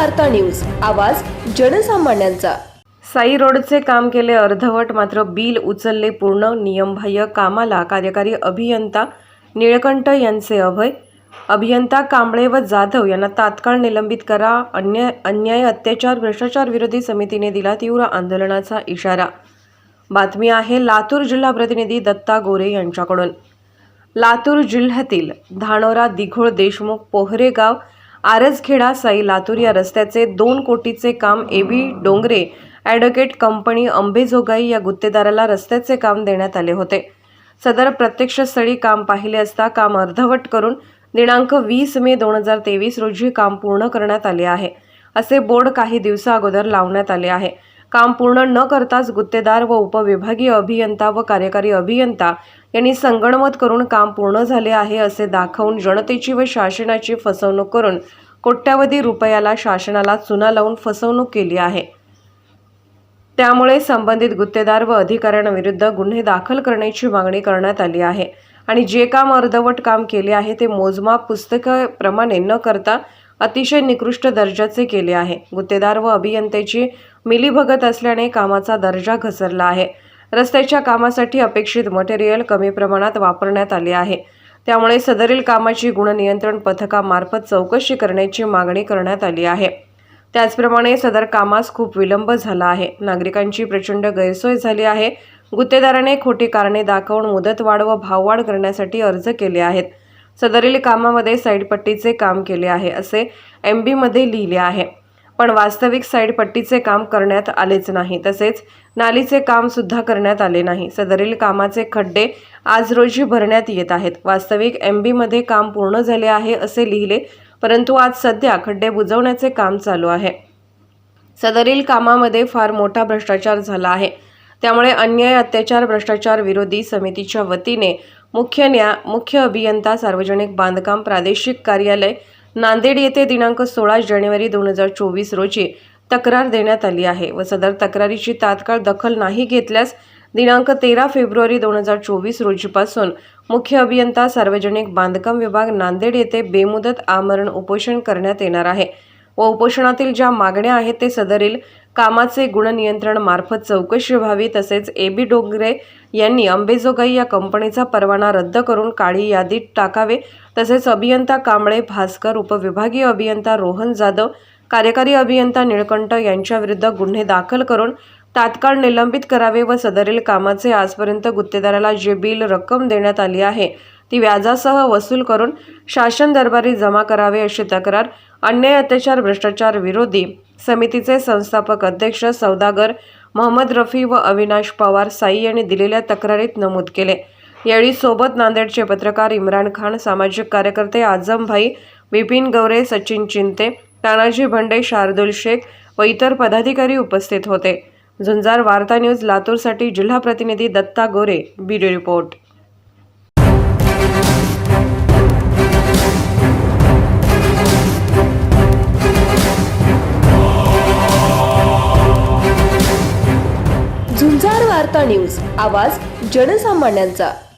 वार्ता न्यूज. आवाज जनसामान्यांचा. साई रोडचे काम केले अर्धवट मात्र बिल उचलले पूर्ण नियमबाह्य कामाला कार्यकारी अभियंता निळकंठ यांचे अभय. अभियंता कांबळे व जाधव यांना तात्काळ निलंबित करा. अन्याय अन्याय अत्याचार भ्रष्टाचार विरोधी समितीने दिला तीव्र आंदोलनाचा इशारा. बातमी आहे लातूर जिल्हा प्रतिनिधी दत्ता गोरे यांच्याकडून. लातूर जिल्ह्यातील धानोरा दिघोळ देशमुख पोहरेगाव आरसखेडा साई लातूर या रस्त्याचे दोन कोटीचे काम A B Dongre advocate company Ambejogai या गुत्तेदाराला रस्त्याचे काम देण्यात आले होते. सदर प्रत्यक्ष स्थळी काम पाहिले असता काम अर्धवट करून दिनांक वीस मे दोन हजार तेवीस रोजी काम पूर्ण करण्यात आले आहे. असे बोर्ड काही दिवसा अगोदर लावण्यात आले आहे. काम पूर्ण न करताच गुत्तेदार व उपविभागीय अभियंता व कार्यकारी अभियंता यांनी संगणमत करून काम पूर्ण झाले आहे असे दाखवून जनतेची व शासनाची फसवणूक करून कोट्यावधी रुपयाला शासनाला चुना लावून फसवणूक केली आहे. त्यामुळे संबंधित गुत्तेदार व अधिकाऱ्यांविरुद्ध गुन्हे दाखल करण्याची मागणी करण्यात आली आहे आणि जे काम अर्धवट काम केले आहे ते मोजमाप पुस्तकाप्रमाणे न करता अतिशय निकृष्ट दर्जाचे केले आहे. गुत्तेदार व अभियंत्याची मिलीभगत असल्याने कामाचा दर्जा घसरला आहे. रस्त्याच्या कामासाठी अपेक्षित मटेरियल कमी प्रमाणात वापरण्यात आले आहे. त्यामुळे सदरील कामाची गुणनियंत्रण पथकामार्फत चौकशी करण्याची मागणी करण्यात आली आहे. त्याचप्रमाणे सदर कामास खूप विलंब झाला आहे. नागरिकांची प्रचंड गैरसोय झाली आहे. गुत्तेदाराने खोटी कारणे दाखवून मुदतवाढ व भाववाढ करण्यासाठी अर्ज केले आहेत. सदरील कामामध्ये साईडपट्टीचे काम केले आहे असे एम बीमध्ये लिहिले आहे. पण वास्तविक साईडपट्टीचे काम करण्यात आलेच नाही. तसेच नालीचे काम सुद्धा करण्यात आले नाही. सदरील कामाचे खड्डे आज रोजी भरण्यात येत आहेत. वास्तविक एम बीमध्ये काम पूर्ण झाले आहे असे लिहिले परंतु आज सध्या खड्डे बुजवण्याचे काम चालू आहे. सदरील कामामध्ये फार मोठा भ्रष्टाचार झाला आहे. त्यामुळे अन्याय अत्याचार भ्रष्टाचार विरोधी समितीच्या वतीने मुख्य न्या मुख्य अभियंता सार्वजनिक बांधकाम प्रादेशिक कार्यालय नांदेड येथे दिनांक सोळा जानेवारी दोन हजार चोवीस रोजी तक्रार देण्यात आली आहे व सदर तक्रारीची तात्काळ दखल नाही घेतल्यास दिनांक तेरा फेब्रुवारी दोन हजार चोवीस रोजीपासून मुख्य अभियंता सार्वजनिक बांधकाम विभाग नांदेड येथे बेमुदत आमरण उपोषण करण्यात येणार आहे. व उपोषणातील ज्या मागण्या आहेत ते सदरील कामाचे गुणनियंत्रण मार्फत चौकशी व्हावी तसेच ए बी डोंगरे यांनी अंबेजोगाई या कंपनीचा परवाना रद्द करून काळी यादीत टाकावे तसेच अभियंता कांबळे भास्कर उपविभागीय अभियंता रोहन जाधव कार्यकारी अभियंता निळकंठ यांच्याविरुद्ध गुन्हे दाखल करून तात्काळ निलंबित करावे व सदरील कामाचे आजपर्यंत गुत्तेदाराला जे बिल रक्कम देण्यात आली आहे ती व्याजासह वसूल करून शासन दरबारी जमा करावे अशी तक्रार अन्याय अत्याचार भ्रष्टाचार विरोधी समितीचे संस्थापक अध्यक्ष सौदागर मोहम्मद रफी व अविनाश पवार साई यांनी दिलेल्या तक्रारीत नमूद केले. यावेळी सोबत नांदेडचे पत्रकार इम्रान खान सामाजिक कार्यकर्ते आझमभाई बिपिन गवरे सचिन चिंते तानाजी भंडे शार्दुल शेख व इतर पदाधिकारी उपस्थित होते. झुंजार वार्ता न्यूज लातूरसाठी जिल्हा प्रतिनिधी Datta Gore bureau report. Varta news आवाज जनसामान्यांचा.